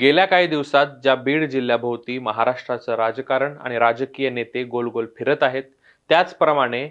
गेल्या काही दिवसात ज्या बीड जिल्ह्याभोवती महाराष्ट्राचं राजकारण आणि राजकीय नेते गोल गोल फिरत आहेत त्याचप्रमाणे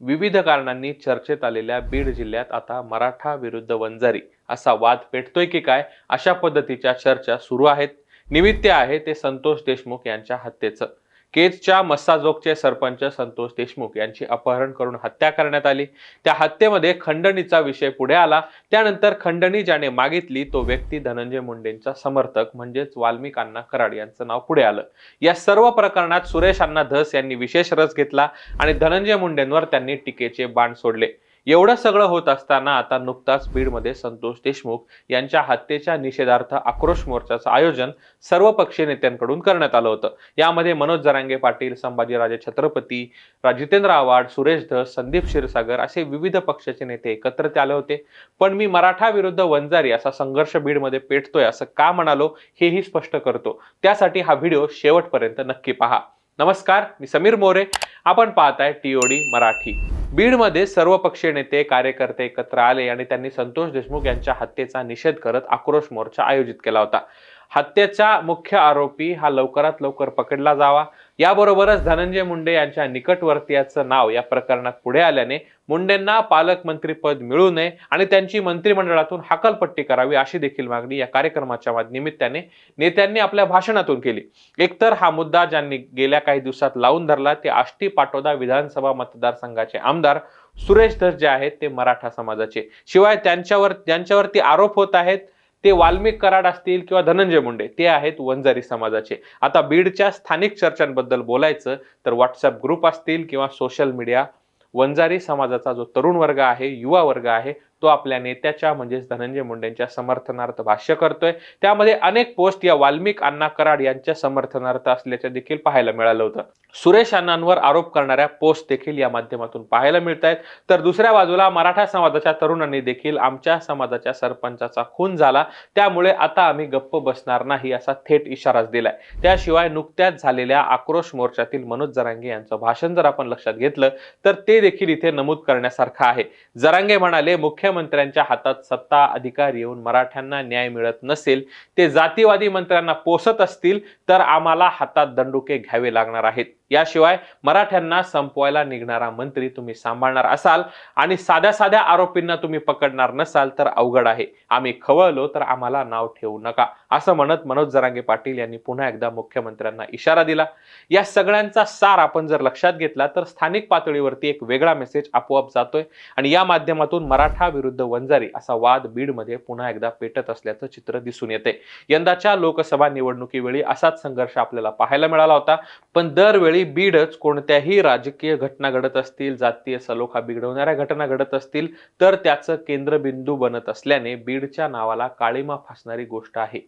विविध कारणांनी चर्चेत आलेल्या बीड जिल्ह्यात आता मराठा विरुद्ध वंजारी असा वाद पेटतोय की काय अशा पद्धतीच्या चर्चा सुरू आहेत. निमित्त आहे ते संतोष देशमुख यांच्या हत्येचं. केजच्या मस्साजोगचे सरपंच संतोष देशमुख यांची अपहरण करून हत्या करण्यात आली. त्या हत्येमध्ये खंडणीचा विषय पुढे आला. त्यानंतर खंडणी ज्याने मागितली तो व्यक्ती धनंजय मुंडेंचा समर्थक म्हणजेच वाल्मिक अण्णा कराड यांचं नाव पुढे आलं. या सर्व प्रकरणात सुरेश अण्णा धस यांनी विशेष रस घेतला आणि धनंजय मुंडेंवर त्यांनी टीकेचे बाण सोडले. एवढं सगळं होत असताना आता नुकताच बीडमध्ये संतोष देशमुख यांच्या हत्येच्या निषेधार्थ आक्रोश मोर्चाचं आयोजन सर्व पक्षीय नेत्यांकडून करण्यात आलं होतं. यामध्ये मनोज जरांगे पाटील संभाजीराजे छत्रपती राजितेंद्र आव्हाड सुरेश धस संदीप क्षीरसागर असे विविध पक्षाचे नेते एकत्रित आले होते. पण मी मराठा विरुद्ध वंजारी असा संघर्ष बीडमध्ये पेटतोय असं का म्हणालो हेही स्पष्ट करतो. त्यासाठी हा व्हिडिओ शेवटपर्यंत नक्की पहा. नमस्कार मी समीर मोरे. आपण पाहताय टीओडी मराठी. बीडमध्ये सर्व पक्षीय नेते कार्यकर्ते एकत्र आले आणि त्यांनी संतोष देशमुख यांच्या हत्येचा निषेध करत आक्रोश मोर्चा आयोजित केला होता. हत्येचा मुख्य आरोपी हा लवकरात लवकर पकडला जावा. याबरोबरच धनंजय मुंडे यांच्या निकटवर्तीयाचं नाव या प्रकरणात पुढे आल्याने मुंडेंना पालकमंत्रीपद मिळू नये आणि त्यांची मंत्रिमंडळातून हाकलपट्टी करावी अशी देखील मागणी या कार्यक्रमाच्या निमित्ताने नेत्यांनी आपल्या भाषणातून केली. एकतर हा मुद्दा ज्यांनी गेल्या काही दिवसात लावून धरला ते आष्टी पाटोदा विधानसभा मतदारसंघाचे आमदार सुरेश धस जे आहेत ते मराठा समाजाचे. शिवाय त्यांच्यावर त्यांच्यावरती आरोप होत आहेत ते वाल्मिक कराड असतील किंवा धनंजय मुंडे ते आहेत वंजारी समाजाचे. आता बीडच्या स्थानिक चर्चांबद्दल बोलायचं तर व्हॉट्सअप ग्रुप असतील किंवा सोशल मीडिया वंजारी समाजाचा जो तरुण वर्ग आहे युवा वर्ग आहे तो आपल्या नेत्याच्या म्हणजेच धनंजय मुंडेंच्या समर्थनार्थ भाष्य करतोय. त्यामध्ये अनेक पोस्ट या वाल्मिक अण्णा कराड यांच्या समर्थनार्थ असल्याचे देखील पाहायला मिळालं होतं. सुरेश अण्णांवर आरोप करणाऱ्या पोस्ट देखील या माध्यमातून पाहायला मिळत आहेत तर दुसऱ्या बाजूला मराठा समाजाच्या तरुणांनी देखील आमच्या समाजाच्या सरपंचाचा खून झाला. त्यामुळे आता आम्ही गप्प बसणार नाही असा थेट इशाराच दिलाय. त्याशिवाय नुकत्याच झालेल्या आक्रोश मोर्चातील मनोज जरांगे यांचं भाषण जर आपण लक्षात घेतलं तर ते देखील इथे नमूद करण्यासारखं आहे. जरांगे म्हणाले मुख्य मुख्यमंत्र्यांच्या हातात सत्ता अधिकार येऊन मराठ्यांना न्याय मिळत नसेल ते जातीवादी मंत्र्यांना पोसत असतील तर आम्हाला हातात दंडुके घ्यावे लागणार आहेत. याशिवाय मराठ्यांना संपवायला निघणारा मंत्री तुम्ही सांभाळणार असाल आणि साध्या साध्या आरोपींना तुम्ही पकडणार नसाल तर अवघड आहे. आम्ही खवळलो तर आम्हाला नाव ठेवू नका असं म्हणत मनोज जरांगे पाटील यांनी पुन्हा एकदा मुख्यमंत्र्यांना इशारा दिला. या सगळ्यांचा सार आपण जर लक्षात घेतला तर स्थानिक पातळीवरती एक वेगळा मेसेज आपोआप जातोय आणि या माध्यमातून मराठा विरुद्ध वंजारी असा वाद बीडमध्ये पुन्हा एकदा पेटत असल्याचं चित्र दिसून येते. यंदाच्या लोकसभा निवडणुकीवेळी असाच संघर्ष आपल्याला पाहायला मिळाला होता पण दरवेळी बीडच कोणत्याही राजकीय घटना घडत असतील जातीय सलोखा बिघडवणाऱ्या घटना घडत असतील तर त्याचं केंद्रबिंदू बनत असल्याने बीडच्या नावाला काळीमा फासणारी गोष्ट आहे.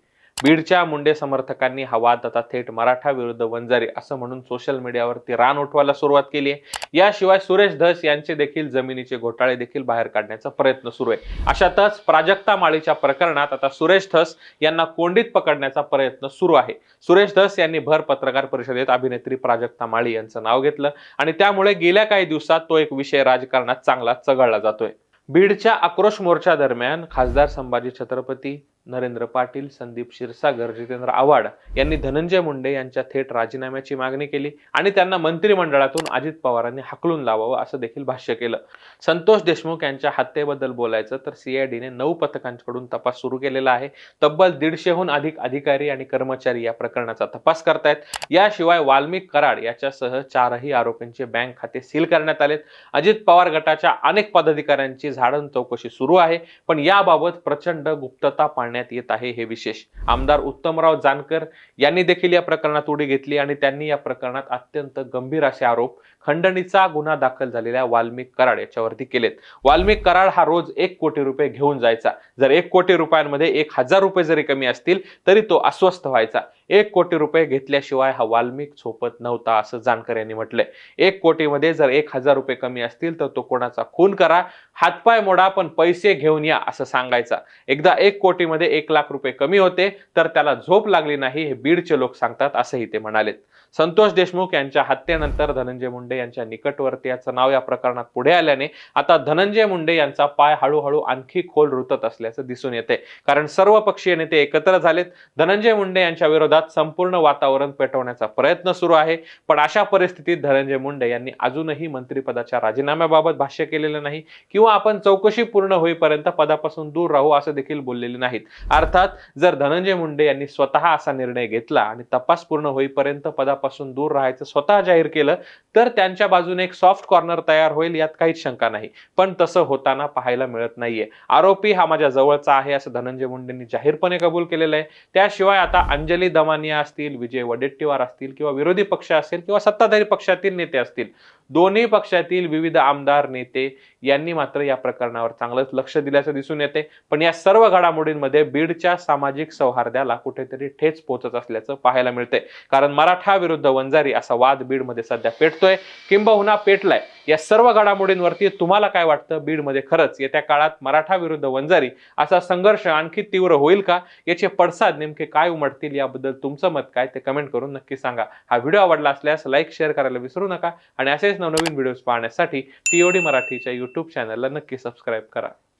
बीडच्या मुंडे समर्थकांनी हा वाद आता थेट मराठा विरुद्ध वंजारी असं म्हणून सोशल मीडियावरती रान उठवायला सुरुवात केली आहे. याशिवाय सुरेश धस यांचे देखील जमिनीचे घोटाळे देखील बाहेर काढण्याचा प्रयत्न सुरू आहे. अशातच प्राजक्ता माळीच्या प्रकरणात आता सुरेश धस यांना कोंडीत पकडण्याचा प्रयत्न सुरू आहे. सुरेश धस यांनी भर पत्रकार परिषदेत अभिनेत्री प्राजक्ता माळी यांचं नाव घेतलं आणि त्यामुळे गेल्या काही दिवसात तो एक विषय राजकारणात चांगला चघळला जातोय. बीडच्या आक्रोश मोर्चा दरम्यान खासदार संभाजी छत्रपती नरेंद्र पाटील संदीप क्षीरसागर जितेंद्र आव्हाड यांनी धनंजय मुंडे यांच्या थेट राजीनाम्याची मागणी केली आणि त्यांना मंत्रिमंडळातून अजित पवारांनी हाकलून लावावं असं देखील भाष्य केलं. संतोष देशमुख यांच्या हत्येबद्दल बोलायचं तर सीआयडीने नऊ पथकांकडून तपास सुरू केलेला आहे. तब्बल दीडशेहून अधिक अधिकारी आणि कर्मचारी या प्रकरणाचा तपास करतायत. याशिवाय वाल्मिक कराड याच्यासह चारही आरोपींचे बँक खाते सील करण्यात आलेत. अजित पवार गटाच्या अनेक पदाधिकाऱ्यांची झाडण चौकशी सुरू आहे. पण याबाबत प्रचंड गुप्तता पाळण्यात येत आहे हे विशेष. आमदार उत्तमराव जानकर यांनी देखील या प्रकरणात उडी घेतली आणि त्यांनी या प्रकरणात अत्यंत गंभीर असे आरोप खंडणीचा गुन्हा दाखल झालेल्या वाल्मिक कराड याच्यावरती केलेत. वाल्मिक कराड हा रोज एक कोटी रुपये घेऊन जायचा. जर एक कोटी रुपयांमध्ये एक हजार रुपये जरी कमी असतील तरी तो अस्वस्थ व्हायचा. एक कोटी रुपये घेतल्याशिवाय हा वाल्मिक झोपत नव्हता असं जानकर यांनी म्हटलंय. एक कोटीमध्ये जर एक हजार रुपये कमी असतील तर तो कोणाचा खून करा हातपाय मोडा पण पैसे घेऊन या असं सांगायचा. एकदा एक कोटीमध्ये एक लाख रुपये कमी होते तर त्याला झोप लागली नाही हे बीडचे लोक सांगतात असंही ते म्हणालेत. संतोष देशमुख यांच्या हत्येनंतर धनंजय मुंडे यांच्या निकटवर्तीयाचं नाव या प्रकरणात पुढे आल्याने आता धनंजय मुंडे यांचा पाय हळूहळू आणखी खोल रुतत असल्याचं दिसून येते. कारण सर्व पक्षीय नेते एकत्र झालेत. धनंजय मुंडे यांच्या विरोधात संपूर्ण वातावरण पेटवण्याचा प्रयत्न सुरू आहे. पण अशा परिस्थितीत धनंजय मुंडे यांनी अजूनही मंत्रिपदाच्या राजीनाम्याबाबत भाष्य केलेलं नाही किंवा आपण चौकशी पूर्ण होईपर्यंत पदापासून दूर राहू असं देखील बोललेले नाहीत. अर्थात जर धनंजय मुंडे यांनी स्वतः असा निर्णय घेतला आणि तपास पूर्ण होईपर्यंत पदापासून दूर राहायचं स्वतः जाहीर केलं तर त्यांच्या बाजूने एक सॉफ्ट कॉर्नर तयार होईल यात काहीच शंका नाही. पण तसं होताना पाहायला मिळत नाहीये. आरोपी हा माझ्या जवळचा आहे असं धनंजय मुंडेंनी जाहीरपणे कबूल केलेलं आहे. त्याशिवाय आता अंजली दमानिया असतील विजय वडेट्टीवार असतील किंवा विरोधी पक्ष असेल किंवा सत्ताधारी पक्षातील नेते असतील दोन्ही पक्षातील विविध आमदार नेते यांनी मात्र या प्रकरणावर चांगलंच लक्ष दिल्याचं दिसून येते. पण या सर्व घडामोडींमध्ये बीडच्या सामाजिक सौहार्दाला कुठेतरी ठेच पोहोचत असल्याचं पाहायला मिळते कारण मराठा विरुद्ध वंजारी असा वाद बीडमध्ये सध्या पेटतोय. किंबहुना पेटलाय. या सर्व घडामोडींवरती तुम्हाला काय वाटतं? बीडमध्ये खरंच येत्या काळात मराठा विरुद्ध वंजारी असा संघर्ष आणखी तीव्र होईल का? याचे पडसाद नेमके काय उमटतील? याबद्दल तुमचं मत काय? ते कमेंट करून नक्की सांगा. हा व्हिडिओ आवडला असल्यास लाईक शेअर करायला विसरू नका आणि असेच नवनवीन व्हिडिओज पाहण्यासाठी टीओडी मराठीच्या युट्यूब चॅनलला नक्की सबस्क्राईब करा.